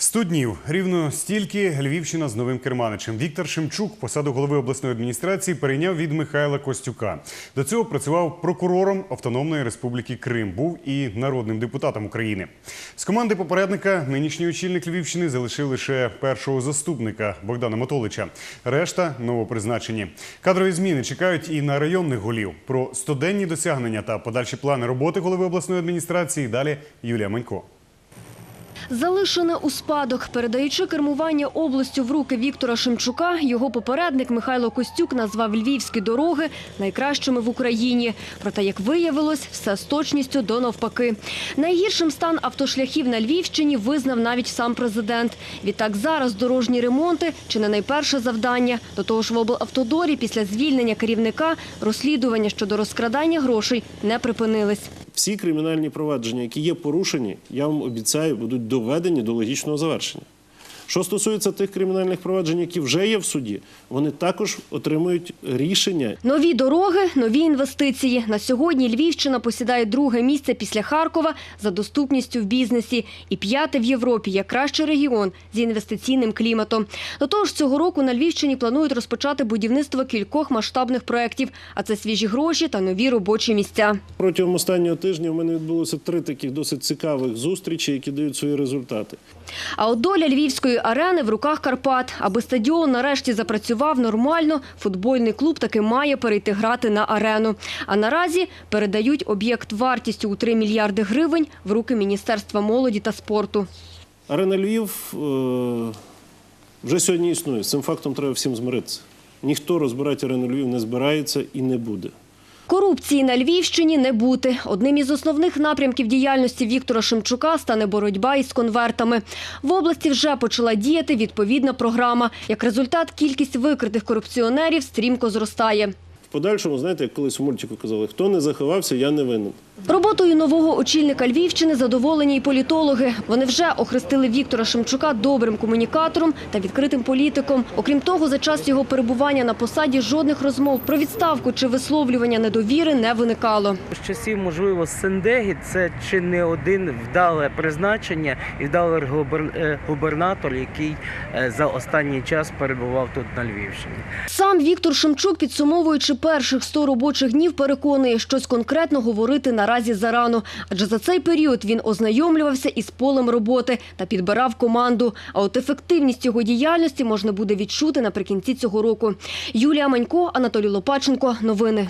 Сто днів рівно стільки Львівщина з новим керманичем. Віктор Шемчук посаду голови обласної адміністрації перейняв від Михайла Костюка. До цього працював прокурором Автономної Республіки Крим. Був і народним депутатом України. З команди попередника нинішній очільник Львівщини залишив лише першого заступника Богдана Мотолича. Решта новопризначені. Кадрові зміни чекають і на районних голів. Про стоденні досягнення та подальші плани роботи голови обласної адміністрації. Далі Юлія Манько. Залишене у спадок, передаючи кермування областю в руки Віктора Шемчука, його попередник Михайло Костюк назвав львівські дороги найкращими в Україні. Проте, як виявилось, все з точністю до навпаки. Найгіршим стан автошляхів на Львівщині визнав навіть сам президент. Відтак зараз дорожні ремонти чи не найперше завдання. До того ж, в облавтодорі після звільнення керівника розслідування щодо розкрадання грошей не припинились. Всі кримінальні провадження, які є порушені, я вам обіцяю, будуть доведені до логічного завершення. Що стосується тих кримінальних проваджень, які вже є в суді, вони також отримують рішення Нові дороги, нові інвестиції. На сьогодні Львівщина посідає друге місце після Харкова за доступністю в бізнесі і п'яте в Європі як кращий регіон з інвестиційним кліматом. До того ж, цього року на Львівщині планують розпочати будівництво кількох масштабних проєктів, а це свіжі гроші та нові робочі місця. Протягом останнього тижня в мене відбулося три таких досить цікавих зустрічі, які дають свої результати. А от доля львівської арени в руках Карпат. Аби стадіон нарешті запрацював нормально, футбольний клуб таки має перейти грати на арену. А наразі передають об'єкт вартістю у 3 мільярди гривень в руки Міністерства молоді та спорту. Арена Львів е, вже сьогодні існує. З цим фактом треба всім змиритися. Ніхто розбирати арену Львів не збирається і не буде. Корупції на Львівщині не бути. Одним із основних напрямків діяльності Віктора Шемчука стане боротьба із конвертами. В області вже почала діяти відповідна програма. Як результат, кількість викритих корупціонерів стрімко зростає. В подальшому, знаєте, як колись у мультику казали, хто не заховався, я не винен. Роботою нового очільника Львівщини задоволені й політологи. Вони вже охрестили Віктора Шемчука добрим комунікатором та відкритим політиком. Окрім того, за час його перебування на посаді жодних розмов про відставку чи висловлювання недовіри не виникало. З часів, можливо, Сендегі це чи не один вдале призначення і вдалий е, губернатор, який е, за останній час перебував тут на Львівщині. Сам Віктор Шемчук, підсумовуючи перших 100 робочих днів, переконує, щось конкретно говорити наразі зарано. Адже за цей період він ознайомлювався із полем роботи та підбирав команду. А от ефективність його діяльності можна буде відчути наприкінці цього року. Юлія Манько, Анатолій Лопаченко. Новини.